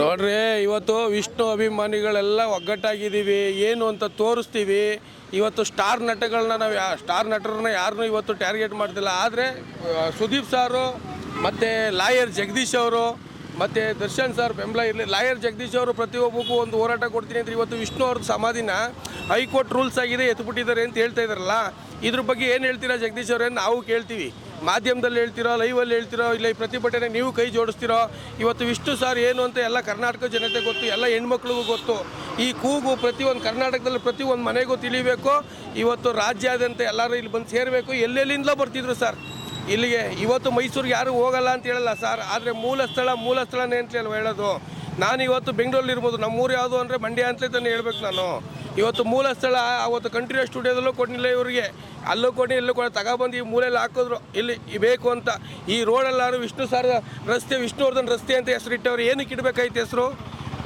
ನೋಡ್ರಿ, ಇವತ್ತು ವಿಷ್ಣು ಅಭಿಮಾನಿಗಳೆಲ್ಲ ಒಗ್ಗಟ್ಟಾಗಿದ್ದೀವಿ. ಏನು ಅಂತ ತೋರಿಸ್ತೀವಿ. ಇವತ್ತು ಸ್ಟಾರ್ ನಟಗಳನ್ನ ನಾವು ಯಾ, ಸ್ಟಾರ್ ನಟರನ್ನ ಯಾರನ್ನೂ ಇವತ್ತು ಟಾರ್ಗೆಟ್ ಮಾಡ್ತಿಲ್ಲ. ಆದರೆ ಸುದೀಪ್ ಸಾರು ಮತ್ತು ಲಾಯರ್ ಜಗದೀಶ್ ಅವರು ಮತ್ತು ದರ್ಶನ್ ಸರ್, ಬೆಂಬಲ ಇರಲಿ ಲಾಯರ್ ಜಗದೀಶ್ ಅವರು ಪ್ರತಿಯೊಬ್ಬಕ್ಕೂ ಒಂದು ಹೋರಾಟ ಕೊಡ್ತೀನಿ ಅಂದರೆ ಇವತ್ತು ವಿಷ್ಣು ಅವ್ರದ್ದು ಸಮಾಧಿನ ಹೈಕೋರ್ಟ್ ರೂಲ್ಸ್ ಆಗಿದೆ ಎತ್ಬಿಟ್ಟಿದ್ದಾರೆ ಅಂತ ಹೇಳ್ತಾ ಇದ್ದಾರಲ್ಲ, ಇದ್ರ ಬಗ್ಗೆ ಏನು ಹೇಳ್ತೀರಾ ಜಗದೀಶ್ ಅವರೇ ನಾವು ಕೇಳ್ತೀವಿ. ಮಾಧ್ಯಮದಲ್ಲಿ ಹೇಳ್ತಿರೋ ಲೈವಲ್ಲಿ ಹೇಳ್ತಿರೋ, ಇಲ್ಲ ಈ ಪ್ರತಿಭಟನೆ ನೀವು ಕೈ ಜೋಡಿಸ್ತಿರೋ? ಇವತ್ತು ವಿಷ್ಣು ಸರ್ ಏನು ಅಂತ ಎಲ್ಲ ಕರ್ನಾಟಕ ಜನತೆ ಗೊತ್ತು, ಎಲ್ಲ ಹೆಣ್ಮಕ್ಳಿಗೂ ಗೊತ್ತು. ಈ ಕೂಗು ಪ್ರತಿಯೊಂದು ಕರ್ನಾಟಕದಲ್ಲಿ ಪ್ರತಿಯೊಂದು ಮನೆಗೂ ತಿಳಿಬೇಕು. ಇವತ್ತು ರಾಜ್ಯಾದ್ಯಂತ ಎಲ್ಲರೂ ಇಲ್ಲಿ ಬಂದು ಸೇರಬೇಕು. ಎಲ್ಲೆಲ್ಲಿಂದಲೋ ಬರ್ತಿದ್ರು ಸರ್. ಇಲ್ಲಿಗೆ ಇವತ್ತು ಮೈಸೂರಿಗೆ ಯಾರು ಹೋಗಲ್ಲ ಅಂತ ಹೇಳಲ್ಲ ಸರ್. ಆದರೆ ಮೂಲ ಸ್ಥಳ, ಮೂಲ ಸ್ಥಳನೇ ಅಂತ ಹೇಳಿ ಹೇಳೋದು? ನಾನು ಇವತ್ತು ಬೆಂಗಳೂರಲ್ಲಿ ಇರ್ಬೋದು. ನಮ್ಮೂರು ಯಾವುದು ಅಂದರೆ ಮಂಡ್ಯ ಅಂತಲೇ ತಾನೇ ಹೇಳ್ಬೇಕು ನಾನು. ಇವತ್ತು ಮೂಲ ಸ್ಥಳ, ಅವತ್ತು ಕಂಟಿನ್ಯೂ ಸ್ಟುಡಿಯೋದಲ್ಲೂ ಕೊಡಲಿಲ್ಲ ಇವರಿಗೆ. ಅಲ್ಲೂ ಕೊಡಿ ಇಲ್ಲೂ ಕೊಡ ತಗೊಬಂದು ಈ ಮೂಲೆಯಲ್ಲಿ ಹಾಕಿದ್ರು. ಇಲ್ಲಿ ಬೇಕು ಅಂತ. ಈ ರೋಡಲ್ಲಾರು ವಿಷ್ಣು ಸರ್, ರಸ್ತೆ, ವಿಷ್ಣುವರ್ಧನ್ ರಸ್ತೆ ಅಂತ ಹೆಸರು ಇಟ್ಟವ್ರು. ಏನಕ್ಕೆ ಇಡಬೇಕಾಯ್ತು ಹೆಸರು?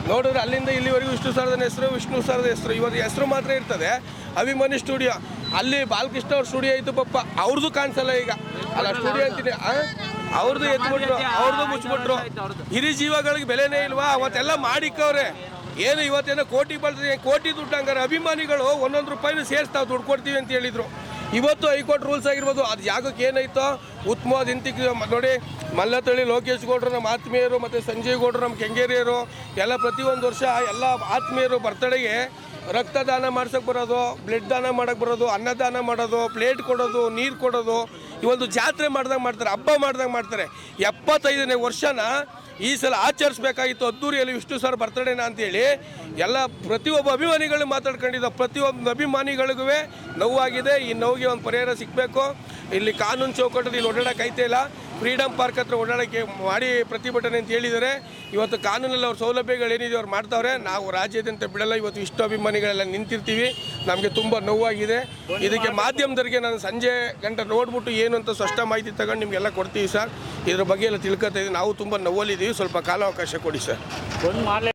ನೋಡಿದ್ರೆ ಅಲ್ಲಿಂದ ಇಲ್ಲಿವರೆಗೂ ವಿಷ್ಣು ಸರ್ದನ ಹೆಸರು, ವಿಷ್ಣು ಸರ್ದ ಹೆಸರು. ಇವತ್ತು ಹೆಸರು ಮಾತ್ರ ಇರ್ತದೆ. ಅಭಿಮಾನಿ ಸ್ಟುಡಿಯೋ. ಅಲ್ಲಿ ಬಾಲಕೃಷ್ಣ ಅವ್ರ ಸ್ಟುಡಿಯೋ ಇತ್ತು ಪಪ್ಪ ಅವ್ರದ್ದು ಕಾಣಿಸಲ್ಲ ಈಗ. ಅಲ್ಲ, ಸ್ಟುಡಿಯೋ ಅಂತೀನಿ? ಅವ್ರದ್ದು ಎತ್ಬಿಟ್ರು ಅವ್ರದ್ದು ಮುಚ್ಚಿಬಿಟ್ರು ಹಿರಿ ಜೀವಗಳಿಗೆ ಬೆಲೆನೇ ಇಲ್ವಾ? ಅವತ್ತೆಲ್ಲ ಮಾಡಿಕ್ಕವ್ರೆ. ಏನು ಇವತ್ತೇನೋ ಕೋಟಿ ಬಳಸಿ ಕೋಟಿ ದುಡ್ಡು ಹಂಗಾರೆ ಅಭಿಮಾನಿಗಳು ಒಂದೊಂದು ರೂಪಾಯಿನೂ ಸೇರಿಸ್ತಾವೆ, ದುಡ್ಡು ಕೊಡ್ತೀವಿ ಅಂತ ಹೇಳಿದ್ರು. ಇವತ್ತು ಹೈಕೋರ್ಟ್ ರೂಲ್ಸ್ ಆಗಿರ್ಬೋದು, ಅದು ಜಾಗಕ್ಕೆ ಏನಾಯ್ತೋ? ಉತ್ತಮವಾದ ಇಂತಿಕ್ ನೋಡಿ, ಮಲ್ಲತಳ್ಳಿ ಲೋಕೇಶ್ ಗೌಡ್ರು ನಮ್ಮ ಆತ್ಮೀಯರು, ಮತ್ತು ಸಂಜಯ್ ಗೌಡ್ರು ನಮ್ಮ ಕೆಂಗೇರಿಯರು, ಎಲ್ಲ ಪ್ರತಿಯೊಂದು ವರ್ಷ ಎಲ್ಲ ಆತ್ಮೀಯರು ಬರ್ತಡೆಗೆ ರಕ್ತದಾನ ಮಾಡ್ಸೋಕೆ ಬರೋದು ಬ್ಲಡ್ ದಾನ ಮಾಡೋಕೆ ಬರೋದು, ಅನ್ನದಾನ ಮಾಡೋದು ಪ್ಲೇಟ್ ಕೊಡೋದು, ನೀರು ಕೊಡೋದು, ಈ ಒಂದು ಜಾತ್ರೆ ಮಾಡ್ದಂಗೆ ಮಾಡ್ತಾರೆ, ಹಬ್ಬ ಮಾಡ್ದಂಗೆ ಮಾಡ್ತಾರೆ. ಎಪ್ಪತ್ತೈದನೇ ವರ್ಷನ ಈ ಸಲ ಆಚರಿಸ್ಬೇಕಾಗಿತ್ತು. ಅದ್ದೂರಿಯಲ್ಲಿ ವಿಷ್ಣು ಸರ್ ಬರ್ತಡೇನ ಅಂತೇಳಿ ಎಲ್ಲ ಪ್ರತಿಯೊಬ್ಬ ಅಭಿಮಾನಿಗಳು ಮಾತಾಡ್ಕೊಂಡಿದ್ದ ಪ್ರತಿಯೊಬ್ಬ ಅಭಿಮಾನಿಗಳಿಗೂ ನೋವಾಗಿದೆ. ಈ ನೋವಿಗೆ ಒಂದು ಪರಿಹಾರ ಸಿಗಬೇಕು. ಇಲ್ಲಿ ಕಾನೂನು ಚೌಕಟ್ಟಲ್ಲಿ ಇಲ್ಲಿ ಓಡಾಡಕ್ಕೆ ಐತೆ ಇಲ್ಲ. ಫ್ರೀಡಮ್ ಪಾರ್ಕ್ ಹತ್ರ ಓಡಾಡೋಕ್ಕೆ ಮಾಡಿ ಪ್ರತಿಭಟನೆ ಅಂತ ಹೇಳಿದ್ದಾರೆ. ಇವತ್ತು ಕಾನೂನಲ್ಲಿ ಅವ್ರ ಸೌಲಭ್ಯಗಳೇನಿದೆ ಅವ್ರು ಮಾಡ್ತಾವ್ರೆ, ನಾವು ರಾಜ್ಯಾದ್ಯಂತ ಬಿಡಲ್ಲ. ಇವತ್ತು ಇಷ್ಟು ಅಭಿಮಾನಿಗಳೆಲ್ಲ ನಿಂತಿರ್ತೀವಿ. ನಮಗೆ ತುಂಬ ನೋವಾಗಿದೆ. ಇದಕ್ಕೆ ಮಾಧ್ಯಮದವರಿಗೆ ನಾನು ಸಂಜೆ ಗಂಟೆ ನೋಡ್ಬಿಟ್ಟು ಏನು ಅಂತ ಸ್ಪಷ್ಟ ಮಾಹಿತಿ ತಗೊಂಡು ನಿಮಗೆಲ್ಲ ಕೊಡ್ತೀವಿ ಸರ್. ಇದ್ರ ಬಗ್ಗೆ ಎಲ್ಲ ತಿಳ್ಕೊತಾ ಇದ್ದೀವಿ ನಾವು ತುಂಬ ನೋವಲ್ಲಿದ್ದೀವಿ. ಸ್ವಲ್ಪ ಕಾಲಾವಕಾಶ ಕೊಡಿ ಸರ್.